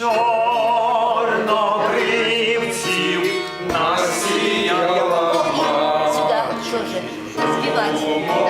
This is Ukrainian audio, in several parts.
чорнобривців насіяла Сюда що спевать. Давайте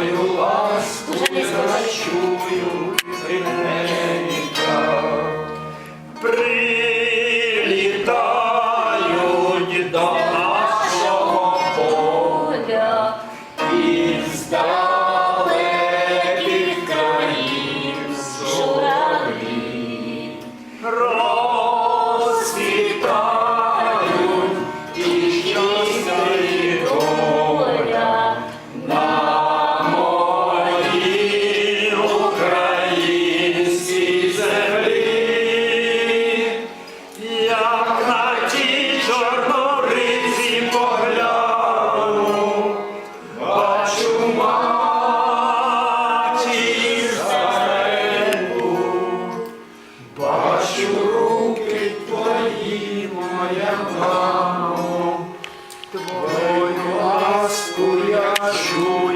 волю ласку зачую, пригнеш як на ті чорнориці погляну, бачу матір бачу руки твої, моя твою ласку я чую.